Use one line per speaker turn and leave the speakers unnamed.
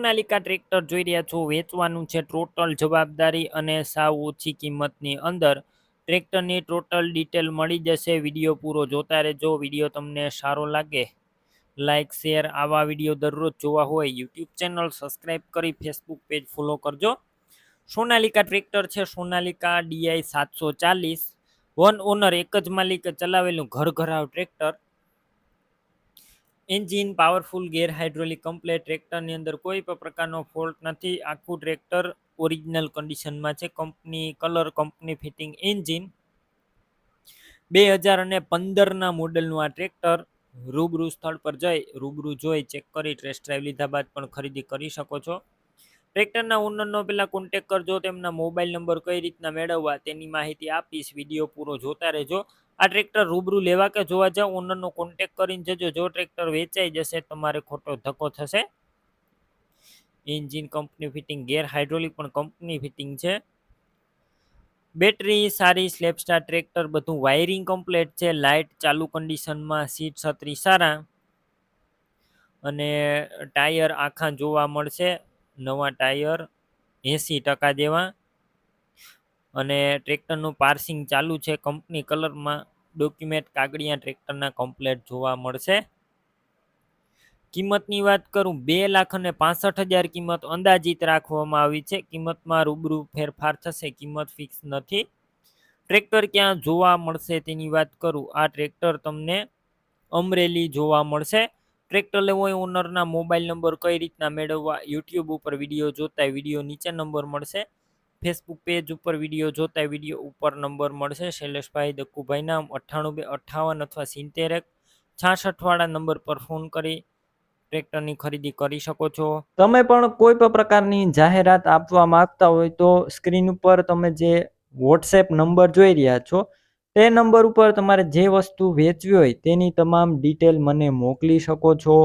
Sonalika tractor જોઈ રહ્યા છો. વેચવાનું છે ટોટલ જવાબદારી અને સાવ ઓછી કિંમતની અંદર. ટ્રેક્ટરની ટોટલ ડિટેલ મળી જશે. વીડિયો પૂરો જોતા રહેજો. વીડિયો તમને સારો લાગે લાઇક શેર આવા વીડિયો દરરોજ જોવા હોય. યુટ્યુબ ચેનલ સબસ્ક્રાઈબ કરી ફેસબુક પેજ ફોલો કરજો. સોનાલિકા ટ્રેક્ટર છે. સોનાલિકા ડીઆઈ સાતસો ચાલીસ. વન ઓનર, એક જ માલિકે ચલાવેલું ઘર ઘરાવ tractor. Engine, powerful, gear complete ટ્રેક્ટરની અંદર કોઈ પણ પ્રકારનો ફોલ્ટ નથી. આખું ટ્રેક્ટર ઓરિજિનલ કન્ડિશનમાં છે. Company, colour company fitting engine. બે હજાર અને પંદરના મોડલનું આ ટ્રેક્ટર રૂબરૂ સ્થળ પર જઈ, રૂબરૂ જોઈ, ચેક કરી, ટેસ્ટ ડ્રાઈવ લીધા બાદ પણ ખરીદી કરી શકો છો. ટ્રેક્ટરના ઓનરનો પહેલાં કોન્ટેક કરજો, તેમના મોબાઈલ નંબર કઈ રીતના મેળવવા તેની માહિતી આપીશ. વીડિયો પૂરો જોતા રહેજો. આ ટ્રેક્ટર રૂબરૂ લેવા કે જોવા જાવ ઓનરનો કોન્ટેક કરીને જજો. જો ટ્રેક્ટર વેચાઈ જશે, તમારે ખોટો ધક્કો થશે. Engine company fitting gear hydraulic પણ કંપની ફિટિંગ છે. બેટરી સારી સ્લેપસ્ટાર ટ્રેક્ટર, બધું વાયરિંગ કમ્પ્લેટ છે. લાઇટ ચાલુ કન્ડિશનમાં સીટ છત્રી સારા. અને ટાયર આખા જોવા મળશે. નવા ટાયર એંસી ટકા જેવા અને ટ્રેક્ટરનું પાર્સિંગ ચાલુ છે. કંપની કલરમાં ડોક્યુમેન્ટ કાગળિયા ટ્રેક્ટરના કમ્પ્લેટ જોવા મળશે. કિંમતની વાત કરું, બે લાખ અને પાસઠ હજાર કિંમત અંદાજિત રાખવામાં આવી છે. કિંમતમાં રૂબરૂ ફેરફાર થશે, કિંમત ફિક્સ નથી. ટ્રેક્ટર ક્યાં જોવા મળશે તેની વાત કરું, આ ટ્રેક્ટર તમને અમરેલી જોવા મળશે. ટ્રેક્ટર લેવો હોય ઓનરના મોબાઈલ નંબર કઈ રીતના મેળવવા યુટ્યુબ ઉપર વીડિયો જોતા વીડિયો નીચે નંબર મળશે. ફેસબુક પેજ ઉપર વીડિયો જોતા વીડિયો ઉપર નંબર મળશે. શૈલેષભાઈ દક્કુભાઈના અઠ્ઠાણું બે અઠ્ઠાવન અથવા સિત્તેર એક છાસઠવાળા નંબર પર ફોન કરી ટ્રેક્ટરની ખરીદી કરી શકો છો. તમે પણ કોઈ પણ પ્રકારની જાહેરાત આપવા માંગતા હોય તો સ્ક્રીન ઉપર તમે જે વોટ્સએપ નંબર જોઈ રહ્યા છો, તે નંબર ઉપર તમારે જે વસ્તુ વેચવી હોય તેની તમામ ડિટેલ મને મોકલી શકો છો.